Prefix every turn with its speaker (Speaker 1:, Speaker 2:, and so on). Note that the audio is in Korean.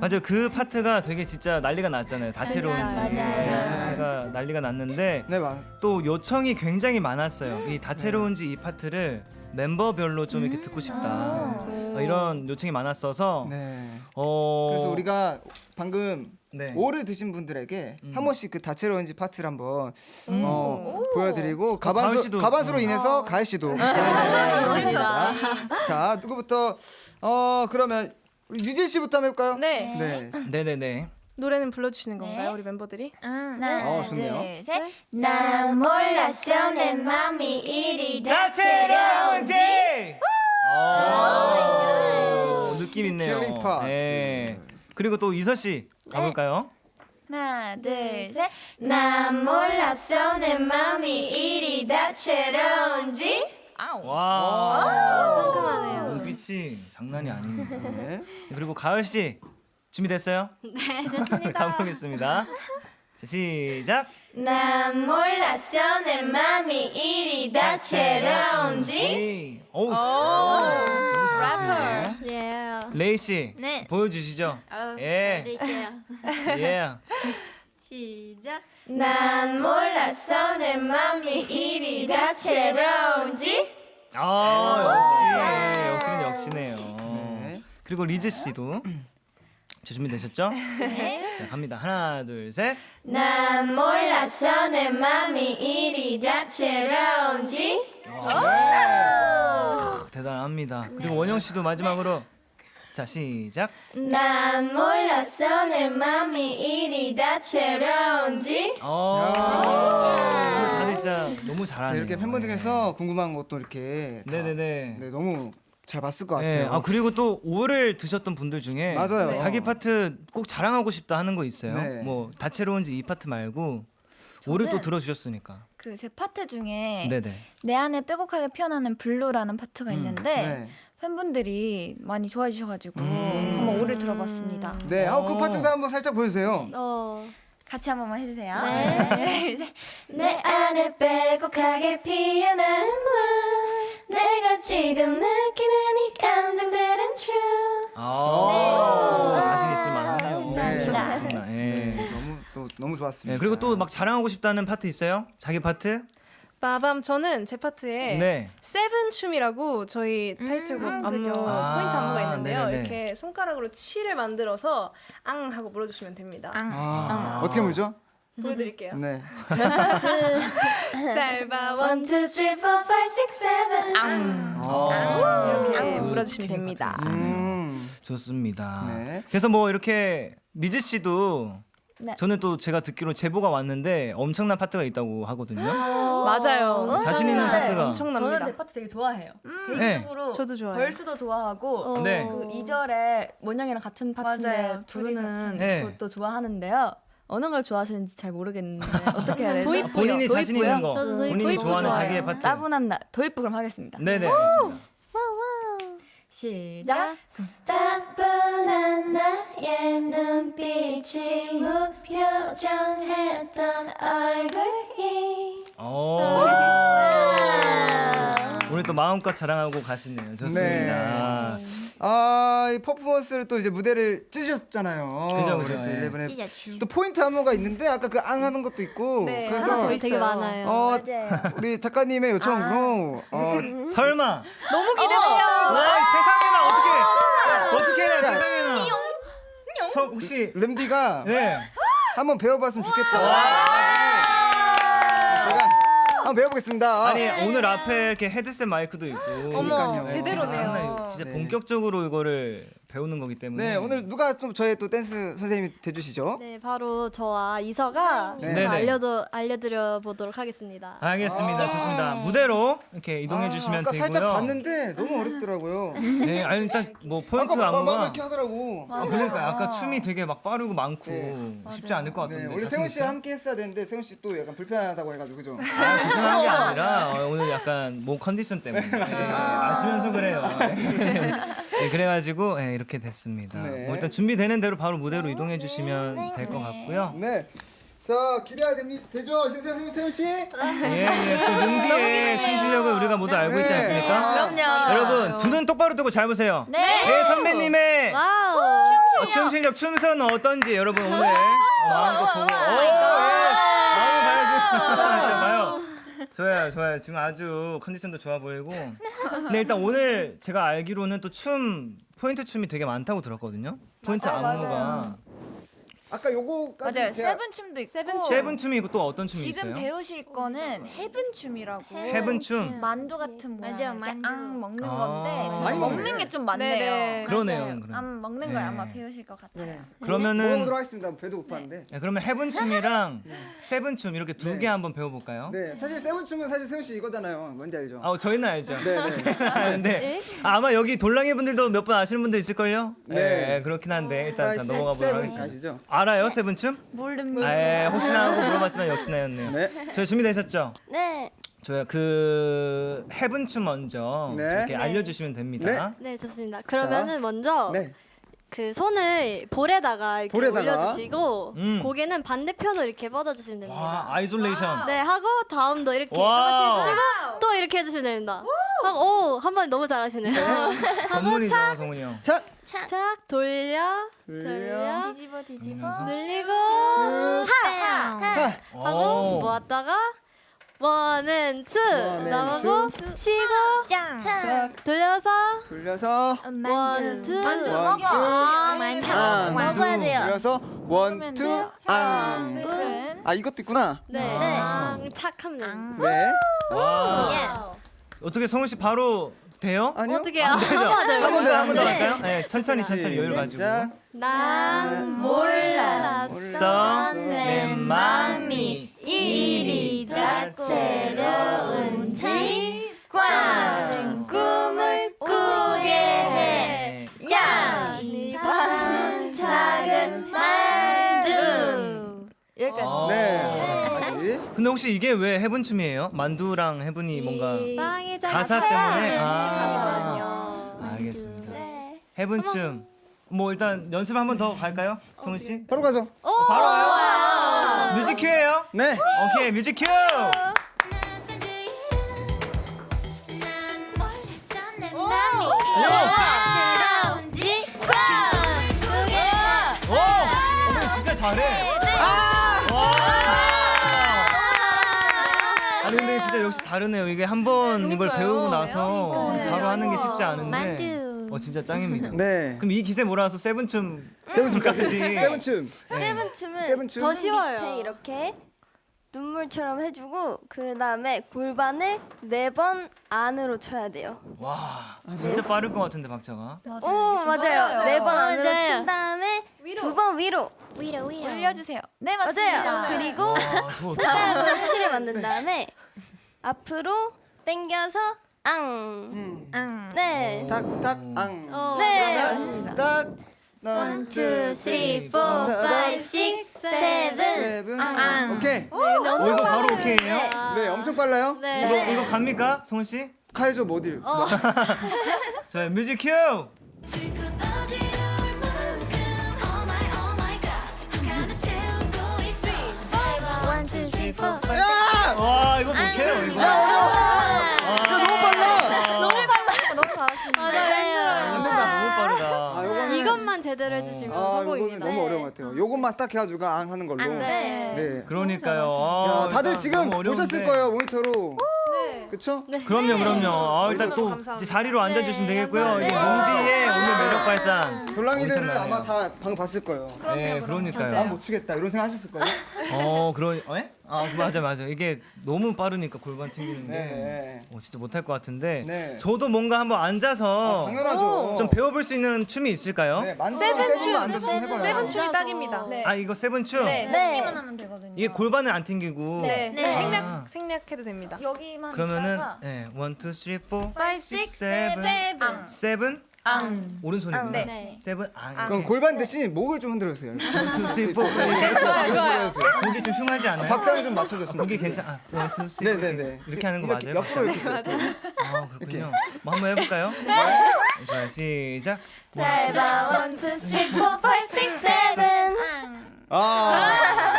Speaker 1: 맞아요. 그 파트가 되게 진짜 난리가 났잖아요. 다채로운지
Speaker 2: 맞아요.
Speaker 1: 예, 파트가 난리가 났는데
Speaker 3: 네, 맞.
Speaker 1: 또 요청이 굉장히 많았어요. 이 다채로운지 이 파트를 멤버별로 좀 이렇게 듣고 싶다. 어, 이런 요청이 많았어서
Speaker 3: 네.
Speaker 1: 어
Speaker 3: 그래서 우리가 방금
Speaker 1: 네.
Speaker 3: 오를 드신 분들에게
Speaker 1: 음.
Speaker 3: 한 번씩 그 다채로운지 파트를 한번
Speaker 1: 음.
Speaker 3: 어, 보여드리고
Speaker 1: 가을
Speaker 3: 가반수
Speaker 1: 씨도.
Speaker 3: 가반수로
Speaker 1: 어.
Speaker 3: 인해서 가을 씨도
Speaker 1: 네.
Speaker 3: 자 누구부터 어 그러면 우리 유진 씨부터 한번 해볼까요?
Speaker 4: 네.
Speaker 3: 네.
Speaker 1: 네네네.
Speaker 4: 노래는 불러주시는 건가요,
Speaker 2: 네.
Speaker 4: 우리 멤버들이?
Speaker 2: 하나,
Speaker 3: 어, 좋네요.
Speaker 2: 둘, 셋. 난 몰랐어 내 맘이 이리 다채로운지.
Speaker 1: 어, 느낌 있네요.
Speaker 3: 킬링 파트.
Speaker 1: 네. 그리고 또 이서 씨 가볼까요?
Speaker 2: 하나, 둘, 셋. 난 몰랐어 내 맘이 이리 다채로운지.
Speaker 1: 와. 눈빛이 장난이 아닙니다.
Speaker 3: 네.
Speaker 1: 그리고 가을 씨 준비됐어요?
Speaker 2: 네, 됐습니다.
Speaker 1: 가보겠습니다. 자, 시작.
Speaker 2: 난 몰랐어 내 맘이 이리 다채로운지.
Speaker 1: 어우, 너무 잘하시네요.
Speaker 2: 예.
Speaker 1: 레이 씨,
Speaker 2: 네.
Speaker 1: 보여주시죠. 예,
Speaker 2: 드릴게요.
Speaker 1: 예.
Speaker 2: 시작. 난 몰랐어 내 맘이 이리 다채로운지.
Speaker 1: 아, 역시, 역시는 역시네요.
Speaker 3: 네.
Speaker 1: 그리고 리즈 씨도 자, 준비되셨죠?
Speaker 2: 네.
Speaker 1: 자, 갑니다. 하나, 둘, 셋.
Speaker 2: 난 몰랐어 내 맘이 이리 다채로운지.
Speaker 1: 아, 대단합니다. 그리고 원영 씨도 마지막으로 자, 시작.
Speaker 2: 난 몰랐어 내 맘이 이리 다채로운지.
Speaker 1: 어. 너무
Speaker 3: 네,
Speaker 1: 잘하네요.
Speaker 3: 이렇게 팬분들께서 궁금한 것도 이렇게 다,
Speaker 1: 네네네.
Speaker 3: 네, 너무 잘 봤을 것
Speaker 1: 네.
Speaker 3: 같아요.
Speaker 1: 아 그리고 또 오를 드셨던 분들 중에
Speaker 3: 맞아요.
Speaker 1: 자기 파트 꼭 자랑하고 싶다 하는 거 있어요.
Speaker 3: 네.
Speaker 1: 뭐 다채로운지 이 파트 말고 오를 또 들어주셨으니까.
Speaker 5: 그 제 파트 중에
Speaker 1: 네네.
Speaker 5: 내 안에 빼곡하게 피어나는 블루라는 파트가 있는데
Speaker 3: 네.
Speaker 5: 팬분들이 많이 좋아해 주셔가지고
Speaker 1: 음.
Speaker 5: 한번 오를 들어봤습니다.
Speaker 3: 네. 아, 그
Speaker 1: 어.
Speaker 3: 파트도 한번 살짝 보여주세요.
Speaker 5: 같이 한 번만 해주세요.
Speaker 2: 네. 내 안에 빼곡하게 피어나는 물 내가 지금 느끼는 이 감정들은 true
Speaker 1: 아 자신 있을 만하네요.
Speaker 2: 감사합니다.
Speaker 1: 그렇구나. 예.
Speaker 3: 네, 너무 또 너무 좋았습니다.
Speaker 1: 네, 그리고 또 막 자랑하고 싶다는 파트 있어요? 자기 파트?
Speaker 4: 빠밤 저는 제 파트에
Speaker 1: 네.
Speaker 4: 세븐 춤이라고 저희 타이틀곡 안무
Speaker 5: 그죠.
Speaker 4: 포인트
Speaker 1: 아,
Speaker 4: 안무가 있는데요.
Speaker 1: 네네네.
Speaker 4: 이렇게 손가락으로 치를 만들어서 앙 하고 물어주시면 됩니다.
Speaker 3: 아, 어떻게 물죠?
Speaker 4: 보여드릴게요.
Speaker 3: 네.
Speaker 4: 잘 봐, 원,
Speaker 2: One, two, three, four, five, six, seven
Speaker 3: 아,
Speaker 4: 이렇게
Speaker 1: 그
Speaker 4: 물어주시면
Speaker 1: 킹
Speaker 4: 됩니다.
Speaker 1: 있었네요.
Speaker 3: 음.
Speaker 1: 좋습니다.
Speaker 3: 네.
Speaker 1: 그래서 뭐 이렇게 리즈 씨도
Speaker 5: 네.
Speaker 1: 저는 또 제가 듣기로 제보가 왔는데 엄청난 파트가 있다고 하거든요.
Speaker 4: 맞아요.
Speaker 1: 자신 있는 파트가.
Speaker 4: 엄청납니다.
Speaker 6: 저는 제 파트 되게 좋아해요.
Speaker 1: 네.
Speaker 6: 개인적으로
Speaker 4: 저도 좋아해요.
Speaker 6: 벌스도 좋아하고
Speaker 1: 네.
Speaker 6: 그 2절에 원영이랑 같은 파트인데
Speaker 5: 맞아요. 둘이
Speaker 6: 부르는
Speaker 1: 네.
Speaker 6: 그것도 좋아하는데요. 어느 걸 좋아하시는지 잘 모르겠는데 어떻게 해야 되죠?
Speaker 4: 도입부요.
Speaker 1: 본인이 자신
Speaker 6: 도입부요?
Speaker 1: 있는 거,
Speaker 2: 저도 도입부
Speaker 1: 본인이 좋아하는
Speaker 2: 좋아요.
Speaker 1: 자기의 파트.
Speaker 6: 따분한 나 도입부 그럼 하겠습니다.
Speaker 1: 네네 알겠습니다.
Speaker 6: 시작.
Speaker 2: 따 분한 나의 눈빛이 무표정했던 얼굴이
Speaker 1: 어. 오늘 또 마음껏 자랑하고 가시네요. 좋습니다.
Speaker 3: 아, 이 퍼포먼스를 또 이제 무대를 찢으셨잖아요.
Speaker 1: 그죠, 그죠,
Speaker 3: 우리 또
Speaker 1: 예.
Speaker 3: 또 포인트 안무가 있는데 아까 그 앙 하는 것도 있고
Speaker 4: 네,
Speaker 3: 그래서
Speaker 4: 하나 더 있어요.
Speaker 3: 어, 우리 작가님의 요청으로 어,
Speaker 1: 설마
Speaker 4: 너무 기대돼요.
Speaker 1: 와 세상에나 어떻게 어떻게 해야 세상에나 저 혹시
Speaker 3: 램디가
Speaker 1: 네
Speaker 3: 한번 배워봤으면 좋겠다. 제가 한번 배워보겠습니다. 아,
Speaker 1: 아니 오늘 앞에 이렇게 헤드셋 마이크도 있고
Speaker 4: 어머. 제대로네요.
Speaker 1: 상당히 진짜
Speaker 3: 네.
Speaker 1: 본격적으로 이거를 배우는 거기 때문에
Speaker 3: 네, 오늘 누가 좀 저의 또 댄스 선생님이 돼주시죠?
Speaker 7: 네, 바로 저와 이서가
Speaker 3: 네.
Speaker 1: 네네.
Speaker 7: 알려도 알려드려 보도록 하겠습니다.
Speaker 1: 알겠습니다 좋습니다 무대로 이렇게 이동해
Speaker 3: 아,
Speaker 1: 주시면
Speaker 3: 아까
Speaker 1: 되고요
Speaker 3: 살짝 봤는데 너무 어렵더라고요.
Speaker 1: 네 아니 일단 뭐 포인트
Speaker 3: 아까 막, 막
Speaker 1: 안무가
Speaker 3: 이렇게 하더라고.
Speaker 1: 아, 그러니까 아까 춤이 되게 막 빠르고 많고
Speaker 3: 네.
Speaker 1: 쉽지 않을 것
Speaker 3: 네,
Speaker 1: 같은데
Speaker 3: 원래 세훈 씨와? 함께 했어야 되는데 세훈 씨 또 약간 불편하다고 해가지고 그죠?
Speaker 1: 아, 불편한 게 아니라 어, 오늘 약간 몸 컨디션 때문에 네, 아시면서 그래요. 네. 네, 그래가지고 네, 이렇게 됐습니다.
Speaker 3: 네.
Speaker 1: 뭐 일단 준비되는 대로 바로 무대로 이동해 주시면 될 것 같고요.
Speaker 3: 네. 자 기대가 됩니다. 되죠, 세훈 세훈 씨?
Speaker 1: 예, 예. 또 눈뒤의 춤 실력을 우리가 모두 알고 있지
Speaker 3: 네.
Speaker 1: 않습니까?
Speaker 3: 아,
Speaker 1: 여러분 두 눈 똑바로 뜨고 잘 보세요.
Speaker 2: 네.
Speaker 1: 네, 선배님의
Speaker 7: 와우!
Speaker 1: 어, 춤 실력 춤선은 어떤지 여러분 오늘 어, 마음껏 보고 오, 예. 마음을 봐야지 자, 봐요 좋아요 좋아요. 지금 아주 컨디션도 좋아 보이고. 근데 일단 오늘 제가 알기로는 또 춤 포인트 춤이 되게 많다고 들었거든요? 포인트 안무가.
Speaker 3: 아 까 요거까지
Speaker 5: 맞아요.
Speaker 3: 제가
Speaker 5: 세븐 춤도 있고
Speaker 1: 세븐 춤이 있고 또 어떤 춤이
Speaker 5: 지금
Speaker 1: 있어요?
Speaker 5: 배우실 거는 헤븐 춤이라고
Speaker 1: 헤븐 춤
Speaker 5: 만두 같은 모양
Speaker 2: 맞아요,
Speaker 5: 이렇게
Speaker 2: 만두.
Speaker 5: 앙 먹는
Speaker 1: 아.
Speaker 5: 건데
Speaker 3: 많이
Speaker 5: 먹는
Speaker 3: 먹네.
Speaker 5: 게 좀 많네요.
Speaker 4: 네네.
Speaker 1: 그러네요,
Speaker 5: 맞아요.
Speaker 1: 그럼.
Speaker 5: 안 먹는 걸
Speaker 1: 네.
Speaker 5: 아마 배우실 것 같아요.
Speaker 3: 네.
Speaker 1: 그러면은
Speaker 3: 먹어보도록 하겠습니다. 배도 고파는데.
Speaker 1: 네, 그러면 헤븐 춤이랑 세븐 춤 이렇게 두개
Speaker 3: 네.
Speaker 1: 한번 배워볼까요?
Speaker 3: 네, 사실 세븐 춤은 사실 세븐 씨 이거잖아요. 뭔지 알죠?
Speaker 1: 아 저희는 알죠.
Speaker 3: 네, 네.
Speaker 1: 아는데 아마 여기 돌랑이 분들도 몇 분 아시는 분들 있을걸요?
Speaker 3: 네.
Speaker 1: 네, 그렇긴 한데 일단 자,
Speaker 3: 세-
Speaker 1: 넘어가 보도록
Speaker 3: 세븐
Speaker 1: 하겠습니다.
Speaker 3: 아시죠?
Speaker 1: 알아요 세븐 춤?
Speaker 5: 모릅니다.
Speaker 1: 아, 예, 혹시나 하고 물어봤지만 역시나였네요.
Speaker 3: 네.
Speaker 1: 저희 준비되셨죠?
Speaker 2: 네.
Speaker 1: 저희 그 헤븐 춤 먼저
Speaker 3: 네.
Speaker 1: 이렇게 알려주시면 됩니다.
Speaker 7: 네, 좋습니다. 그러면은 먼저
Speaker 3: 네.
Speaker 7: 그 손을 볼에다가 이렇게
Speaker 3: 볼에다가.
Speaker 7: 올려주시고
Speaker 1: 음.
Speaker 7: 고개는 반대편으로 이렇게 뻗어주시면 됩니다.
Speaker 1: 와 아이솔레이션.
Speaker 7: 네 하고 다음도 이렇게
Speaker 1: 와우.
Speaker 7: 똑같이 해주시고 또 이렇게 해주시면 됩니다. 하고 오한 번 너무 잘하시네요.
Speaker 1: 전문이죠 성훈이 형.
Speaker 3: 자,
Speaker 7: 착 돌려
Speaker 3: 돌려.
Speaker 7: 돌려
Speaker 5: 뒤집어 뒤집어.
Speaker 7: 늘리고
Speaker 3: 하.
Speaker 7: 하고
Speaker 1: 오.
Speaker 7: 모았다가 원앤 투
Speaker 3: 원,
Speaker 7: 나가고
Speaker 3: 투.
Speaker 7: 치고
Speaker 2: 짱.
Speaker 3: 자,
Speaker 7: 돌려서
Speaker 3: 돌려서
Speaker 7: 원투
Speaker 2: 만두
Speaker 3: 투,
Speaker 2: 만두
Speaker 3: 아,
Speaker 2: 먹어야 돼요.
Speaker 3: 돌려서 원, 투, 앙.
Speaker 5: 끝.
Speaker 3: 아, 이것도 있구나.
Speaker 7: 네,
Speaker 2: 네.
Speaker 7: 앙, 착하면
Speaker 3: 네.
Speaker 1: 와. 어떻게 성훈 씨 바로 돼요?
Speaker 3: 아니요.
Speaker 7: 어떻게
Speaker 1: 안 되죠?
Speaker 7: 한번 더
Speaker 1: 한번 더, 한번더
Speaker 7: 네.
Speaker 1: 할까요? 네, 천천히 천천히 여유를 가지고.
Speaker 3: 시작.
Speaker 7: 난
Speaker 1: 몰랐어 내 맘이
Speaker 2: 이리 다채로운지 꽝 꿈을 꾸게 해. 짱! 이밤 작은 만두.
Speaker 7: 여기까지.
Speaker 1: 어.
Speaker 3: 네.
Speaker 1: 근데 혹시 이게 왜 해븐 춤이에요? 만두랑 해븐이 뭔가
Speaker 7: 빵이
Speaker 1: 가사 때문에? 아.
Speaker 7: 가사라서요.
Speaker 1: 알겠습니다.
Speaker 2: 네.
Speaker 1: 해븐 춤. 뭐 일단 연습 한번 더 갈까요, 성훈 씨?
Speaker 3: 바로 가죠.
Speaker 1: 바로 와요. 뮤직 큐예요.
Speaker 3: 네.
Speaker 1: 오케이 뮤직 큐.
Speaker 2: 다채로운지 꽝! 그게
Speaker 1: 오, 어, 진짜 잘해. 와. 아니 근데 진짜 역시 다르네요. 이게 한 번 이걸 배우고 나서
Speaker 2: 그러니까요.
Speaker 1: 바로 하는 게 쉽지 않은데.
Speaker 2: 만두.
Speaker 1: 어 진짜 짱입니다.
Speaker 3: 네.
Speaker 1: 그럼 이 기세 몰아서 세븐 춤
Speaker 3: 세븐 춤까지.
Speaker 1: 까지.
Speaker 3: 세븐 춤.
Speaker 2: 세븐 춤은
Speaker 3: 세븐 춤.
Speaker 7: 더 쉬워요.
Speaker 8: 밑에 이렇게 눈물처럼 해주고 그 다음에 골반을 네 번 안으로 쳐야 돼요.
Speaker 1: 와 진짜 빠를 것 같은데 박자가.
Speaker 8: 오 맞아요. 네 번 안으로
Speaker 2: 맞아요.
Speaker 8: 친 다음에 두 번 위로.
Speaker 2: 위로 위로.
Speaker 5: 올려주세요. 네 맞습니다.
Speaker 8: 맞아요. 그리고
Speaker 1: 와 좋아.
Speaker 8: 손가락으로 치를 만든 다음에 앞으로 당겨서 앙.
Speaker 3: 음.
Speaker 5: 앙.
Speaker 8: 네.
Speaker 3: 탁, 탁, 앙.
Speaker 7: 어.
Speaker 8: 네
Speaker 3: 딱,
Speaker 8: 맞습니다.
Speaker 3: 딱.
Speaker 2: One, two, three, four, five, six, seven.
Speaker 3: 세븐.
Speaker 2: 앙.
Speaker 3: 오케이.
Speaker 1: 어, 이거 바로 오케이예요?
Speaker 3: 네, 엄청 빨라요.
Speaker 7: 네.
Speaker 1: 이거 이거 갑니까, 성훈 씨?
Speaker 3: 카이조 모듈.
Speaker 1: 자 뮤직 큐.
Speaker 2: One, two, three, four, five.
Speaker 3: 야!
Speaker 7: 제대로 해주시면
Speaker 3: 아, 요거는
Speaker 7: 성공입니다.
Speaker 3: 너무 어려운 것 같아요. 요것만 딱 해가지고 앙 하는 걸로.
Speaker 5: 네.
Speaker 3: 네.
Speaker 1: 그러니까요.
Speaker 3: 야,
Speaker 1: 아,
Speaker 3: 다들
Speaker 1: 일단
Speaker 3: 지금
Speaker 1: 너무 어려운데.
Speaker 3: 오셨을 거예요 모니터로. 그쵸?
Speaker 1: 그럼요, 그럼요. 아, 일단 또
Speaker 4: 감사합니다.
Speaker 1: 이제 자리로 앉아주시면
Speaker 7: 네,
Speaker 1: 되겠고요. 이게
Speaker 7: 감사합니다.
Speaker 1: 뭉디의 오늘 매력 발산. 엄청나네요.
Speaker 3: 아마 다 방금 봤을 거예요.
Speaker 1: 네, 그러니까요.
Speaker 3: 난못 추겠다 이런 생각 하셨을 거예요.
Speaker 1: 어, 그런, 어? 예? 아, 맞아, 맞아. 이게 너무 빠르니까 골반 튕기는데.
Speaker 3: 네.
Speaker 1: 어, 진짜 못할 것 같은데.
Speaker 3: 네.
Speaker 1: 저도 뭔가 한번 앉아서
Speaker 3: 당연하죠.
Speaker 1: 좀 배워볼 수 있는 춤이 있을까요?
Speaker 3: 네, 만두
Speaker 4: 세븐 춤.
Speaker 3: 앉아서 좀 해봐요.
Speaker 4: 세븐 춤이 딱입니다.
Speaker 5: 네.
Speaker 1: 아, 이거 세븐 춤?
Speaker 4: 네.
Speaker 8: 네.
Speaker 5: 하면 되거든요.
Speaker 1: 이게 골반을 안 튕기고.
Speaker 4: 네.
Speaker 2: 네.
Speaker 1: 아.
Speaker 4: 생략 생략해도 됩니다.
Speaker 5: 여기만
Speaker 1: 그러면은,
Speaker 5: 있다가
Speaker 1: 네, 원, 투, 쓰리, 포,
Speaker 4: Five,
Speaker 1: six,
Speaker 4: six,
Speaker 1: seven.
Speaker 4: seven.
Speaker 1: 세븐?
Speaker 5: 앙.
Speaker 1: 오른손이구나.
Speaker 4: 네.
Speaker 7: 네.
Speaker 1: 세븐, 아,
Speaker 3: 그럼 골반 대신 목을 좀 흔들어주세요.
Speaker 1: 원, 투, 쓰리, 포.
Speaker 4: 좋아요, 좋아요.
Speaker 1: 목이 좀 흉하지 않아요?
Speaker 3: 박자를 좀 맞춰줬으면
Speaker 1: 목이
Speaker 3: 좋겠어요.
Speaker 1: 괜찮아. 원, 투, 쓰리.
Speaker 3: 네네네.
Speaker 1: 이렇게 하는 거
Speaker 3: 이렇게
Speaker 1: 맞아요?
Speaker 3: 옆으로 이렇게. 돼요.
Speaker 1: 아 그렇군요. 뭐 한번 해볼까요? 자 시작.
Speaker 2: 잘 봐. One, two, three, four, five, six, seven.
Speaker 3: 아.